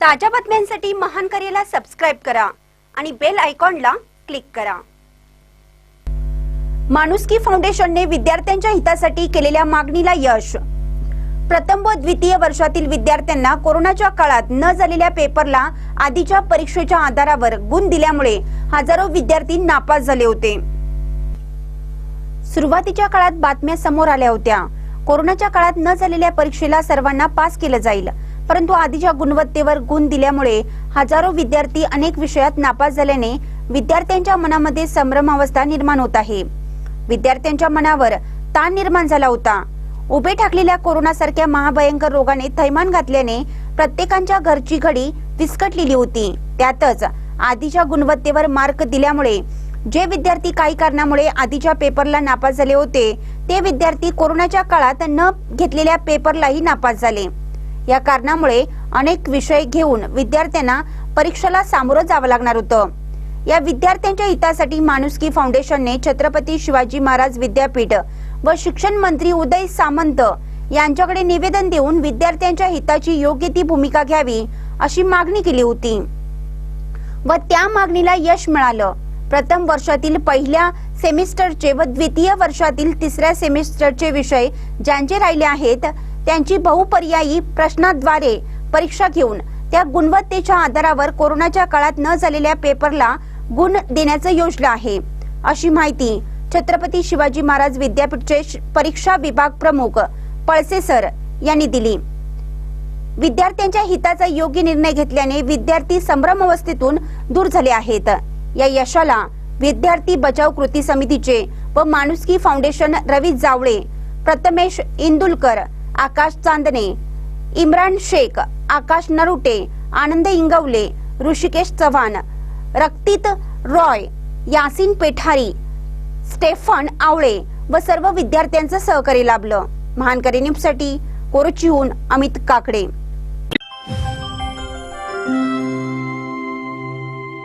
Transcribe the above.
ताज्या बातम्यांसाठी महान करेला सबस्क्राईब करा आणि बेल आयकॉनला क्लिक करा. माणुसकी फाउंडेशनने विद्यार्थ्यांच्या हितासाठी केलेल्या मागणीला यश. प्रथम व द्वितीय वर्षातील विद्यार्थ्यांना कोरोनाच्या काळात न झालेल्या पेपरला आधीच्या परीक्षेच्या आधारावर गुण दिल्यामुळे हजारो विद्यार्थी नापास झाले होते. सुरुवातीच्या काळात बातम्या समोर आल्या होत्या. कोरोनाच्या काळात न झालेल्या परीक्षेला सर्वांना पास केलं जाईल. परंतु आधीच्या गुणवत्तेवर गुण दिल्यामुळे हजारो विद्यार्थी अनेक विषयात नापास झाल्याने विद्यार्थ्यांच्या मनामध्ये संभ्रमावस्था निर्माण होत आहे. विद्यार्थ्यांच्या मनावर ताण निर्माण झाला होता. उभे ठाकलेल्या कोरोनासारख्या महाभयंकर रोगाने थैमान घातल्याने प्रत्येकांच्या घरची घडी विस्कटलेली होती. त्यातच आधीच्या गुणवत्तेवर मार्क दिल्यामुळे जे विद्यार्थी काही कारणामुळे आधीच्या पेपरला नापास झाले होते ते विद्यार्थी कोरोनाच्या काळात न घेतलेल्या पेपरलाही नापास झाले. या कारणामुळे अनेक विषय घेऊन विद्यार्थ्यांना परीक्षेला सामोरं जावं लागणार होतं. या विद्यार्थ्यांच्या हितासाठी माणुसकी फाउंडेशनने छत्रपती शिवाजी महाराज विद्यापीठ व शिक्षण मंत्री उदय सामंत यांच्याकडे निवेदन देऊन विद्यार्थ्यांच्या हिताची योग्य ती भूमिका घ्यावी अशी मागणी केली होती. व त्या मागणीला यश मिळालं. प्रथम वर्षातील पहिल्या सेमिस्टरचे व द्वितीय वर्षातील तिसऱ्या सेमिस्टरचे विषय ज्यांचे राहिले आहेत त्यांची बहुपर्यायी प्रश्नाद्वारे परीक्षा घेऊन त्या गुणवत्तेच्या आधारावर कोरोनाच्या काळात न झालेल्या पेपरला गुण देण्याचं योजलं आहे. अशी माहिती छत्रपती शिवाजी महाराज विद्यापीठचे श- परीक्षा विभाग प्रमुख पळसे सर यांनी दिली. विद्यार्थ्यांच्या हिताचा योग्य निर्णय घेतल्याने विद्यार्थी संभ्रम अवस्थेतून दूर झाले आहेत. या यशाला विद्यार्थी बचाव कृती समितीचे व माणुसकी फाउंडेशन रवी जावळे प्रथमेश इंदुलकर आकाश चांदणे इम्रान शेख आकाश नरुटे आनंद इंगवले ऋषिकेश चव्हाण रक्तित रॉय यासिन पेठारी स्टेफन आवळे व सर्व विद्यार्थ्यांचं सहकार्य लाभलं. महानकरी न्यूजसाठी कोरचीहून अमित काकडे.